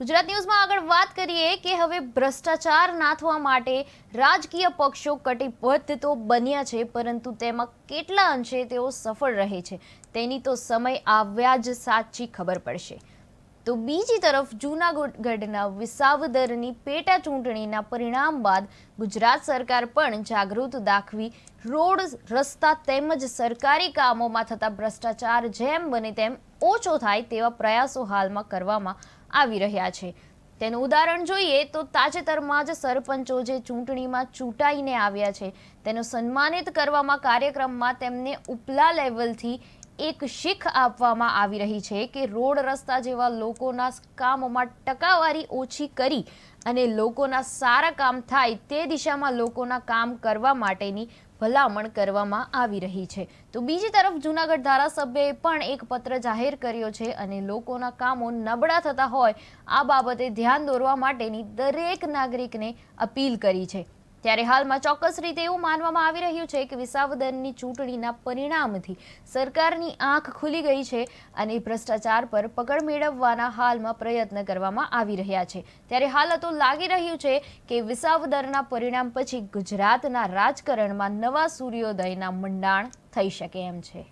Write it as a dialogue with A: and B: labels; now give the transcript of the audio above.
A: ગુજરાત ન્યૂઝમાં આગળ વાત કરીએ કે હવે ભ્રષ્ટાચાર નાથવા માટે રાજકીય પક્ષો કટિબદ્ધ તો બન્યા છે, પરંતુ તેમાં કેટલા અંશે તેઓ સફળ રહે છે? તેની તો સમય આવ્યા જ સાચી ખબર પડશે. તો બીજી તરફ જૂનાગઢના વિસાવદરની પેટા ચૂંટણીના પરિણામ બાદ ગુજરાત સરકાર પણ જાગૃત દાખવી રોડ, રસ્તા તેમજ સરકારી કામોમાં થતા ભ્રષ્ટાચાર જેમ બને તેમ ઓછો થાય તેવા પ્રયાસો હાલમાં કરવામાં આવી રહ્યા છે. તેનું ઉદાહરણ જોઈએ તો તાજેતરમાં જ સરપંચો જે ચૂંટણીમાં ચૂંટાઈને આવ્યા છે, તેનો સન્માનિત કરવામાં કાર્યક્રમમાં તેમને ઉપલા લેવલથી એક શીખ આપવામાં આવી રહી છે કે રોડ રસ્તા જેવા લોકોના કામોમાં ટકાવારી ઓછી કરી અને લોકોના સારા કામ થાય તે દિશામાં લોકોના કામ કરવા માટેની ભલામણ કરવામાં આવી રહી છે. તો બીજી તરફ જૂનાગઢ ધારાસભ્યએ પણ એક પત્ર જાહેર કર્યો છે અને લોકોના કામો નબળા થતા હોય આ બાબતે ધ્યાન દોરવા માટેની દરેક નાગરિકને અપીલ કરી છે. ત્યારે હાલમાં ચોક્કસ રીતે એવું માનવામાં આવી રહ્યું છે કે વિસાવદરની ચૂંટણીના પરિણામથી સરકારની આંખ ખુલી ગઈ છે અને ભ્રષ્ટાચાર પર પકડ મેળવવાના હાલમાં પ્રયત્ન કરવામાં આવી રહ્યા છે. ત્યારે હાલ તો લાગી રહ્યું છે કે વિસાવદરના પરિણામ પછી ગુજરાતના રાજકારણમાં નવા સૂર્યોદયના મંડાણ થઈ શકે એમ છે.